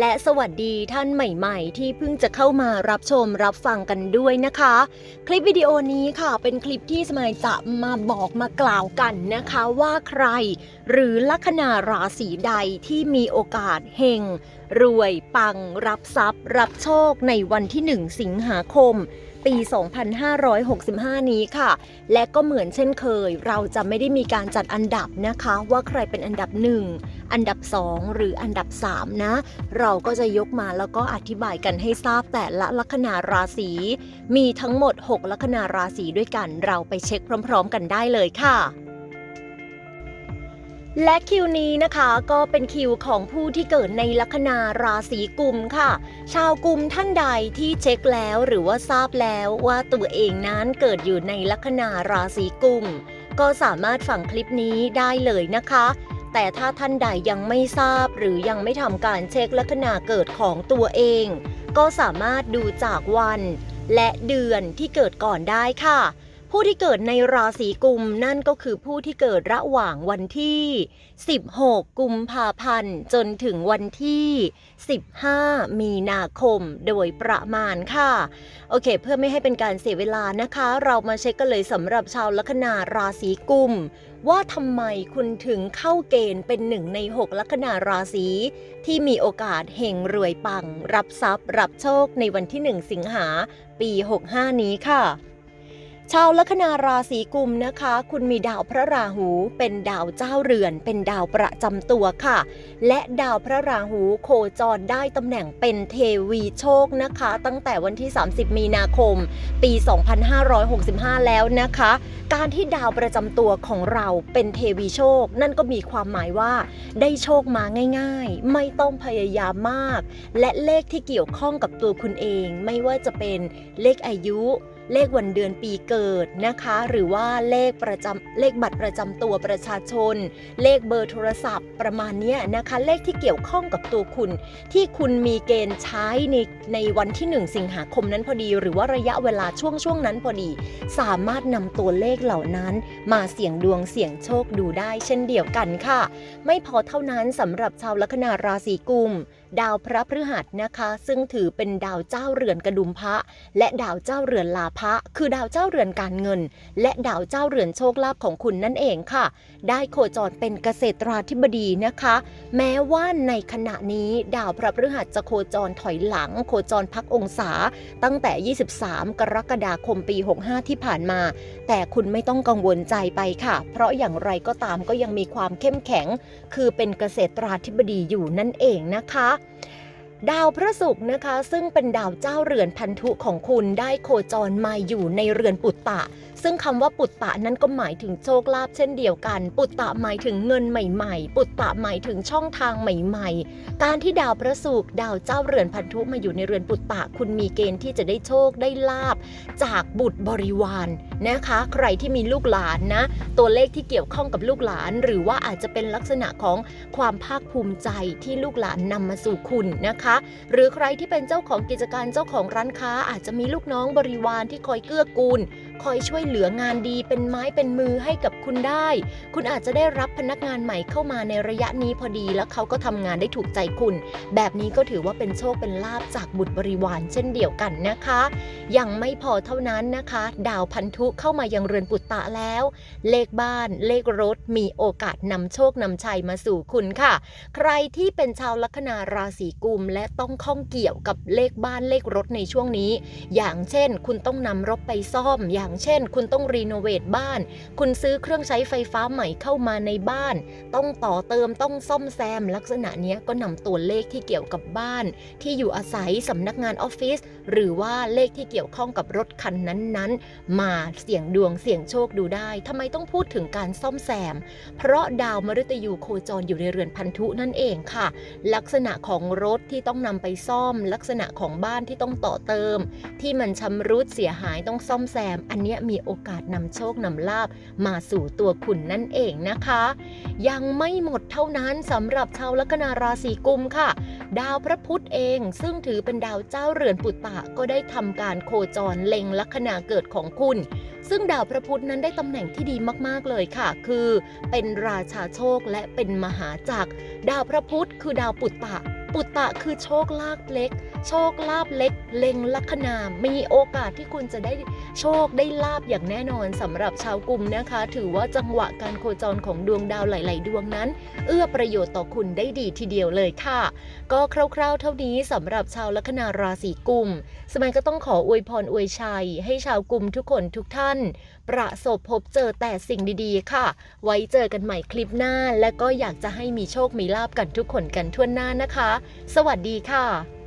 และสวัสดีท่านใหม่ๆ ที่เพิ่งจะเข้ามารับชมรับฟังกันด้วยนะคะ คลิปวิดีโอนี้ค่ะเป็นคลิปที่สมัยจะมาบอกมากล่าวกันนะคะว่าใคร หรือลัคนาราศีใดที่มีโอกาสเฮงรวยปัง รับทรัพย์ รับโชคในวันที่ 1 สิงหาคมปี 2565 นี้ค่ะ และก็เหมือนเช่นเคย เราจะไม่ได้มีการจัดอันดับนะคะ ว่าใครเป็นอันดับ 1 อันดับ 2 หรืออันดับ 3 นะ เราก็จะยกมาแล้วก็อธิบายกันให้ทราบแต่ละลัคนาราศีมีทั้งหมด 6 ลัคนาราศีด้วยกัน เราไปเช็คพร้อม ๆ กันได้เลยค่ะและคิวนี้นะคะก็เป็นคิวของผู้ที่เกิดในลัคนาราศีกุมค่ะ ชาวกุมท่านใดที่เช็คแล้วหรือว่าทราบแล้วว่าตัวเองนั้นเกิดอยู่ในลัคนาราศีกุมก็สามารถฟังคลิปนี้ได้เลยนะคะ แต่ถ้าท่านใดยังไม่ทราบหรือยังไม่ทำการเช็คลัคนาเกิดของตัวเอง ก็สามารถดูจากวัน และเดือนที่เกิดก่อนได้ค่ะ ผู้ที่เกิดในราศีกุมนั่นก็คือผู้ที่เกิดระหว่างวันที่ 16 กุมภาพันธ์ จนถึงวันที่ 15 มีนาคมโดยประมาณค่ะ โอเค เพื่อไม่ให้เป็นการเสียเวลานะคะ เรามาเช็คกันเลยสำหรับชาวลัคนาราศีกุม ว่าทำไมคุณถึงเข้าเกณฑ์เป็นหนึ่งใน 6 ลัคนาราศีที่มีโอกาสเฮงรวยปัง รับทรัพย์ รับโชคในวันที่ 1 สิงหาปี 65 นี้ค่ะ ชาวลัคนาราศีกุมนะคะ คุณมีดาวพระราหู เป็นดาวเจ้าเรือน เป็นดาวประจำตัวค่ะ และดาวพระราหูโคจรได้ตำแหน่งเป็นเทวีโชคนะคะ ตั้งแต่วันที่ 30 มีนาคม ปี 2565 แล้วนะคะ การที่ดาวประจำตัวของเราเป็นเทวีโชค นั่นก็มีความหมายว่า ได้โชคมาง่าย ๆ ไม่ต้องพยายามมาก และเลขที่เกี่ยวข้องกับตัวคุณเอง ไม่ว่าจะเป็นเลขอายุ เลขวันเดือนปีเกิดนะคะ หรือว่าเลขประจำเลขบัตรประจำตัวประชาชน เลขเบอร์โทรศัพท์ประมาณนี้นะคะ เลขที่เกี่ยวข้องกับตัวคุณ ที่คุณมีเกณฑ์ใช้ในในวันที่ 1 สิงหาคมนั้นพอดี หรือว่าระยะเวลาช่วงช่วงนั้นพอดี สามารถนำตัวเลขเหล่านั้นมาเสี่ยงดวงเสี่ยงโชคดูได้เช่นเดียวกันค่ะ ไม่พอเท่านั้นสำหรับชาวลัคนาราศีกุม ดาวพระพฤหัสนะคะ ซึ่งถือเป็นดาวเจ้าเรือนกระดุมพระ และดาวเจ้าเรือนลาภะคือดาวเจ้าเรือนการเงิน และดาวเจ้าเรือนโชคลาภของคุณนั่นเองค่ะ ได้โคจรเป็นเกษตราธิบดีนะคะ แม้ว่าในขณะนี้ดาวพระพฤหัสจะโคจรถอยหลัง โคจรพักองศา ตั้งแต่ 23 กรกฎาคมปี 65 ที่ผ่านมา แต่คุณไม่ต้องกังวลใจไปค่ะ เพราะอย่างไรก็ตามก็ยังมีความเข้มแข็ง คือเป็นเกษตราธิบดีอยู่นั่นเองนะคะดาวพระศุกร์นะคะ ซึ่งเป็นดาวเจ้าเรือนพันธุของคุณได้โคจรมาอยู่ในเรือนปุตตะ ซึ่งคำว่าปุตตะนั้นก็หมายถึงโชคลาภเช่นเดียวกัน ปุตตะหมายถึงเงินใหม่ๆ ปุตตะหมายถึงช่องทางใหม่ๆ การที่ดาวพระศุกร์ดาวเจ้าเรือนพันธุมาอยู่ในเรือนปุตตะ คุณมีเกณฑ์ที่จะได้โชคได้ลาบจากบุตรบริวารนะคะ ใครที่มีลูกหลานนะ ตัวเลขที่เกี่ยวข้องกับลูกหลาน หรือว่าอาจจะเป็นลักษณะของความภาคภูมิใจที่ลูกหลานนำมาสู่คุณนะคะ หรือใครที่เป็นเจ้าของกิจการเจ้าของร้านค้า อาจจะมีลูกน้องบริวารที่คอยเกื้อกูล คอยช่วยเหลืองานดีเป็นไม้เป็นมือให้กับคุณได้ คุณอาจจะได้รับพนักงานใหม่เข้ามาในระยะนี้พอดี แล้วเขาก็ทำงานได้ถูกใจคุณ แบบนี้ก็ถือว่าเป็นโชคเป็นลาบจากบุตรบริวารเช่นเดียวกันนะคะ ยังไม่พอเท่านั้นนะคะ ดาวพันธุเข้ามายังเรือนปุตตะแล้ว เลขบ้านเลขรถมีโอกาสนำโชคนำชัยมาสู่คุณค่ะ ใครที่เป็นชาวลัคนาราศีกุม และต้องข้องเกี่ยวกับเลขบ้านเลขรถในช่วงนี้ อย่างเช่น คุณต้องนำรถไปซ่อม อย่างเช่น คุณต้องรีโนเวทบ้าน คุณซื้อเครื่องใช้ไฟฟ้าใหม่เข้ามาในบ้าน ต้องต่อเติมต้องซ่อมแซม ลักษณะนี้ก็นำตัวเลขที่เกี่ยวกับบ้าน ที่อยู่อาศัยสำนักงานออฟฟิศหรือว่าเลขที่เกี่ยวข้องกับรถคันนั้นๆ มาเสี่ยงดวงเสี่ยงโชคดูได้ทำไมต้องพูดถึงการซ่อมแซม เพราะดาวมฤตยูโคจรอยู่ในเรือนพันธุนั่นเองค่ะ ลักษณะของรถที่ต้องนำไปซ่อม ลักษณะของบ้านที่ต้องต่อเติม ที่มันชำรุดเสียหายต้องซ่อมแซม อันนี้มีโอกาสนำโชคนำลาบมาสู่ตัวคุณนั่นเองนะคะ ยังไม่หมดเท่านั้นสำหรับชาวลัคนาราศีกุมค่ะ ดาวพระพุธเองซึ่งถือเป็นดาวเจ้าเรือนปุตตะก็ได้ทำการโคจรเล็งลัคนาเกิดของคุณซึ่งดาวพระพุธนั้นได้ตำแหน่งที่ดีมากๆเลยค่ะ คือ เป็นราชาโชคและเป็นมหาจักร ดาวพระพุธคือดาวปุตตะ ปุตตะคือโชคลาภเล็ก โชคลาภเล็ก เล็งลัคนามีโอกาสที่คุณจะได้โชคได้ลาบอย่างแน่นอนสำหรับชาวกลุ่มนะคะ ถือว่าจังหวะการโคจรของดวงดาวหลาย ๆ ดวงนั้น เอื้อประโยชน์ต่อคุณได้ดีทีเดียวเลยค่ะ ก็คร่าว ๆ เท่านี้สำหรับชาวลัคนาราศีกุมสมัยก็ต้องขออวยพรอวยชัย ให้ชาวกลุ่มทุกคนทุกท่าน ประสบพบเจอแต่สิ่งดีๆ ค่ะ ไว้เจอกันใหม่คลิปหน้า และก็อยากจะให้มีโชคมีลาบกันทุกคนกันทั่วหน้านะคะ สวัสดีค่ะ